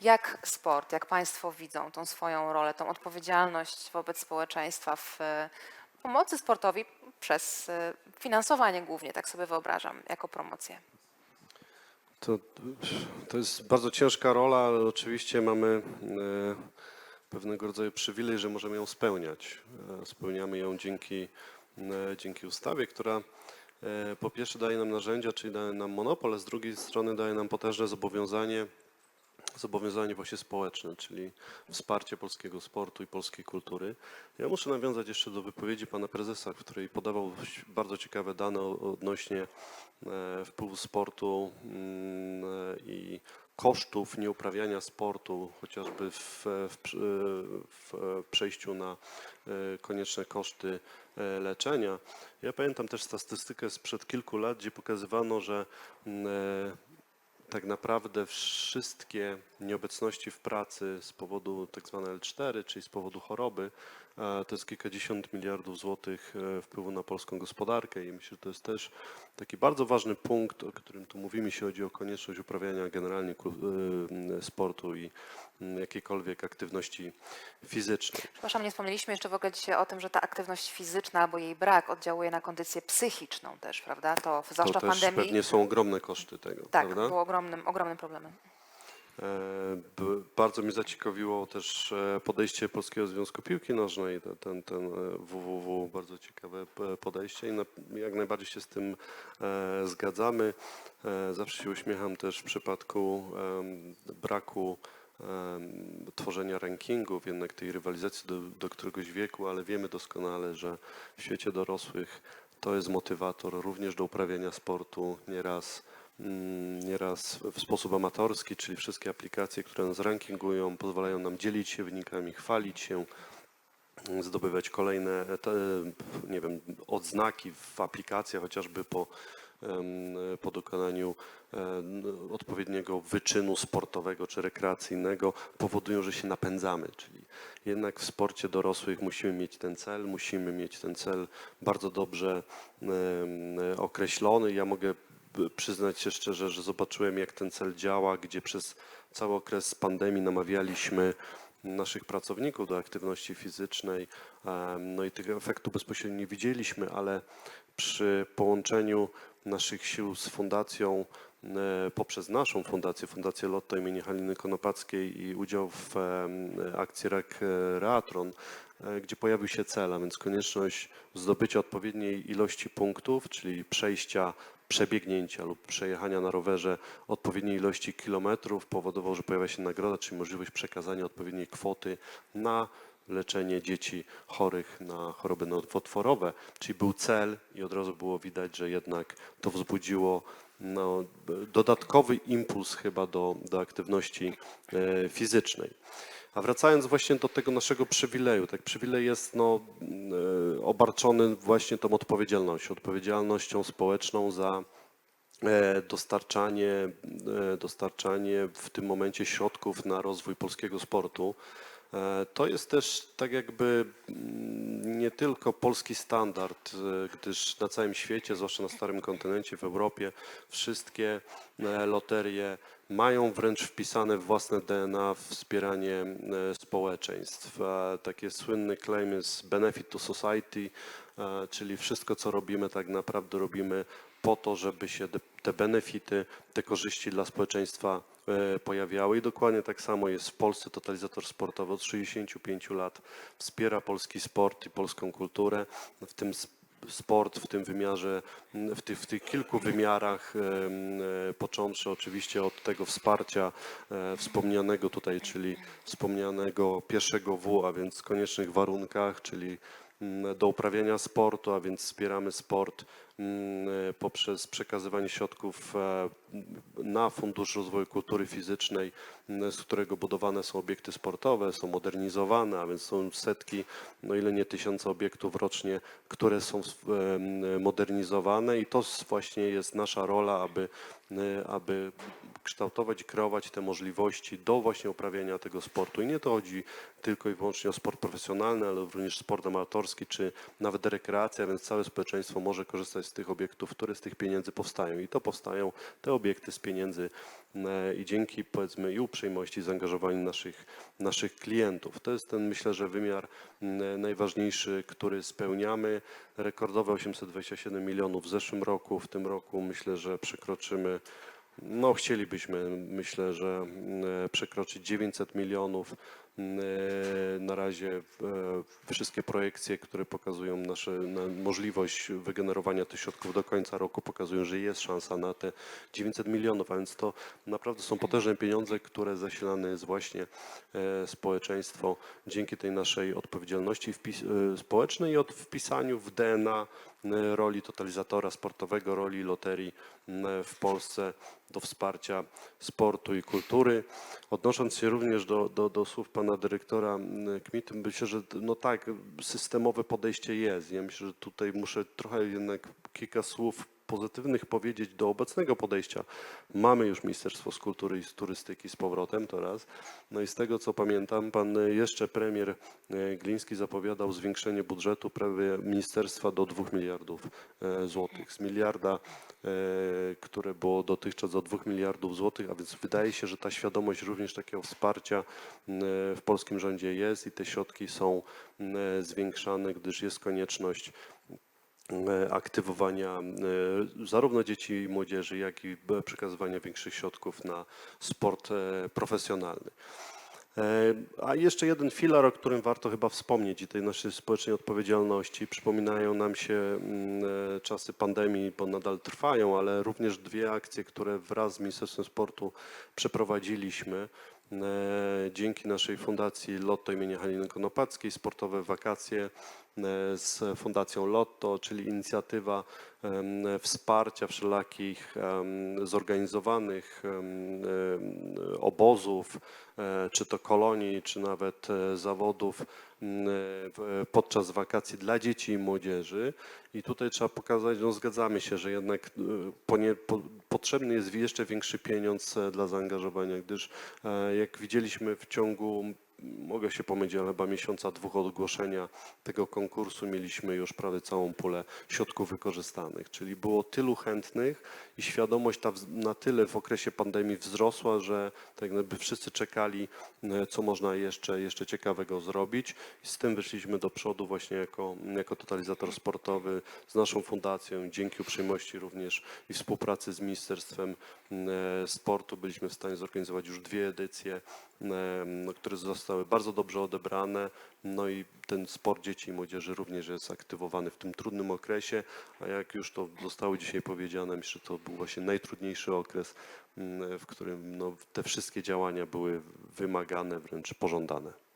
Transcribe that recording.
Jak sport, jak Państwo widzą tą swoją rolę, tą odpowiedzialność wobec społeczeństwa w e, pomocy sportowi przez e, finansowanie głównie, tak sobie wyobrażam, jako promocję? To, to jest bardzo ciężka rola, ale oczywiście mamy e, pewnego rodzaju przywilej, że możemy ją spełniać. Spełniamy ją dzięki, dzięki ustawie, która po pierwsze daje nam narzędzia, czyli daje nam monopol, a z drugiej strony daje nam potężne zobowiązanie, zobowiązanie właśnie społeczne, czyli wsparcie polskiego sportu i polskiej kultury. Ja muszę nawiązać jeszcze do wypowiedzi pana prezesa, w której podawał bardzo ciekawe dane odnośnie e, wpływu sportu mm, e, i kosztów nieuprawiania sportu, chociażby w, w, w przejściu na e, konieczne koszty leczenia. Ja pamiętam też statystykę sprzed kilku lat, gdzie pokazywano, że mm, tak naprawdę wszystkie nieobecności w pracy z powodu tak zwane L4, czyli z powodu choroby, e, to jest kilkadziesiąt miliardów złotych e, wpływu na polską gospodarkę i myślę, że to jest też taki bardzo ważny punkt, o którym tu mówimy, jeśli chodzi o konieczność uprawiania generalnie y, sportu i jakiejkolwiek aktywności fizycznej. Przepraszam, nie wspomnieliśmy jeszcze w ogóle dzisiaj o tym, że ta aktywność fizyczna albo jej brak oddziałuje na kondycję psychiczną też, prawda? To zwłaszcza to w też pandemii. pewnie są ogromne koszty tego, Tak, prawda? było ogromnym, ogromnym problemem. E, Bardzo mnie zaciekawiło też e, podejście Polskiego Związku Piłki Nożnej, te- ten, ten e, www, bardzo ciekawe podejście i jak najbardziej się z tym e, zgadzamy. E, Zawsze się uśmiecham też w przypadku braku tworzenia rankingów, jednak tej rywalizacji do, do któregoś wieku, ale wiemy doskonale, że w świecie dorosłych to jest motywator również do uprawiania sportu nieraz mm, nieraz w sposób amatorski, czyli wszystkie aplikacje, które nas rankingują, pozwalają nam dzielić się wynikami, chwalić się, zdobywać kolejne e, te, nie wiem, odznaki w aplikacjach, chociażby po, po dokonaniu odpowiedniego wyczynu sportowego czy rekreacyjnego, powodują, że się napędzamy. Czyli jednak w sporcie dorosłych musimy mieć ten cel, musimy mieć ten cel bardzo dobrze określony. Ja mogę przyznać się szczerze, że zobaczyłem, jak ten cel działa, gdzie przez cały okres pandemii namawialiśmy naszych pracowników do aktywności fizycznej. No i tych efektów bezpośrednio nie widzieliśmy, ale przy połączeniu naszych sił z fundacją, e, poprzez naszą fundację, Fundację Lotto imienia Haliny Konopackiej i udział w akcji Reatron, e, gdzie pojawił się cel, a więc konieczność zdobycia odpowiedniej ilości punktów, czyli przejścia, przebiegnięcia lub przejechania na rowerze odpowiedniej ilości kilometrów powodował, że pojawia się nagroda, czyli możliwość przekazania odpowiedniej kwoty na leczenie dzieci chorych na choroby nowotworowe, czyli był cel i od razu było widać, że jednak to wzbudziło no, dodatkowy impuls chyba do, do aktywności e, fizycznej. A wracając właśnie do tego naszego przywileju, tak przywilej jest no, e, obarczony właśnie tą odpowiedzialnością, odpowiedzialnością społeczną za dostarczanie, e, dostarczanie w tym momencie środków na rozwój polskiego sportu. E, To jest też tak jakby mm, nie tylko polski standard, e, gdyż na całym świecie, zwłaszcza na starym kontynencie, w Europie, wszystkie e, loterie mają wręcz wpisane w własne DNA wspieranie e, społeczeństw. A Taki słynny claim jest benefit to society, e, czyli wszystko co robimy tak naprawdę robimy po to, żeby się te- benefity, te korzyści dla społeczeństwa e, pojawiały i dokładnie tak samo jest w Polsce. Totalizator sportowy od 65 lat wspiera polski sport i polską kulturę, w tym sport w tym wymiarze, w tych, w tych kilku wymiarach, e, począwszy oczywiście od tego wsparcia e, wspomnianego tutaj, czyli wspomnianego pierwszego W, a więc koniecznych warunkach, czyli do uprawiania sportu, a więc wspieramy sport mm, e, poprzez przekazywanie środków e, na Fundusz Rozwoju Kultury Fizycznej, m, z którego budowane są obiekty sportowe, są modernizowane, a więc są setki, no ile nie tysiące obiektów rocznie, które są e, modernizowane. I to właśnie jest nasza rola, aby, aby kształtować i kreować te możliwości do właśnie uprawiania tego sportu. I nie to chodzi tylko i wyłącznie o sport profesjonalny, ale również sport amatorski, czy nawet rekreacja, więc całe społeczeństwo może korzystać z tych obiektów, które z tych pieniędzy powstają. I to powstają te obiekty z pieniędzy e, i dzięki powiedzmy i uprzejmości, zaangażowaniu naszych, naszych klientów. To jest ten myślę, że wymiar najważniejszy, który spełniamy. Rekordowe 827 milionów w zeszłym roku, w tym roku myślę, że przekroczymy no, chcielibyśmy, myślę, że mm, przekroczyć 900 milionów. Mm, Na razie e, wszystkie projekcje, które pokazują nasze, na możliwość wygenerowania tych środków do końca roku, pokazują, że jest szansa na te 900 milionów, a więc to naprawdę są potężne pieniądze, które zasilane jest właśnie e, społeczeństwo dzięki tej naszej odpowiedzialności e, społecznej i od wpisaniu w DNA e, roli totalizatora sportowego, roli loterii m, w Polsce do wsparcia sportu i kultury. Odnosząc się również do, do, do słów pana dyrektora m, Kmity, myślę, że no tak, systemowe podejście jest. Ja myślę, że tutaj muszę trochę jednak kilka słów pozytywnych powiedzieć do obecnego podejścia. Mamy już Ministerstwo Kultury i Turystyki z powrotem, to raz. No i z tego co pamiętam, pan e, jeszcze premier e, Gliński zapowiadał zwiększenie budżetu prawie ministerstwa do 2 miliardów e, złotych. Z miliarda, które było dotychczas do 2 miliardów złotych, a więc wydaje się, że ta świadomość również takiego wsparcia w polskim rządzie jest i te środki są zwiększane, gdyż jest konieczność aktywowania e, zarówno dzieci i młodzieży, jak i e, przekazywania większych środków na sport e, profesjonalny. E, A jeszcze jeden filar, o którym warto chyba wspomnieć i tej naszej społecznej odpowiedzialności. Przypominają nam się mm, e, czasy pandemii, bo nadal trwają, ale również dwie akcje, które wraz z Ministerstwem Sportu przeprowadziliśmy. E, Dzięki naszej fundacji Lotto imienia Haliny Konopackiej, sportowe wakacje e, z Fundacją Lotto, czyli inicjatywa wsparcia wszelakich zorganizowanych obozów, e, czy to kolonii, czy nawet e, zawodów podczas wakacji dla dzieci i młodzieży. I tutaj trzeba pokazać, no zgadzamy się, że jednak e, potrzebny jest jeszcze większy pieniądz dla zaangażowania, gdyż jak widzieliśmy w ciągu mogę się pomylić, ale chyba miesiąca, dwóch od ogłoszenia tego konkursu mieliśmy już prawie całą pulę środków wykorzystanych, czyli było tylu chętnych i świadomość ta na tyle w okresie pandemii wzrosła, że tak jakby wszyscy czekali, e, co można jeszcze, jeszcze ciekawego zrobić. I z tym wyszliśmy do przodu właśnie jako, jako totalizator sportowy z naszą fundacją, dzięki uprzejmości również i współpracy z Ministerstwem Sportu byliśmy w stanie zorganizować już dwie edycje, e, które zostały bardzo dobrze odebrane. No i ten sport dzieci i młodzieży również jest aktywowany w tym trudnym okresie, a jak już to zostało dzisiaj powiedziane, myślę, że to był właśnie najtrudniejszy okres, m, w którym no, te wszystkie działania były wymagane, wręcz pożądane.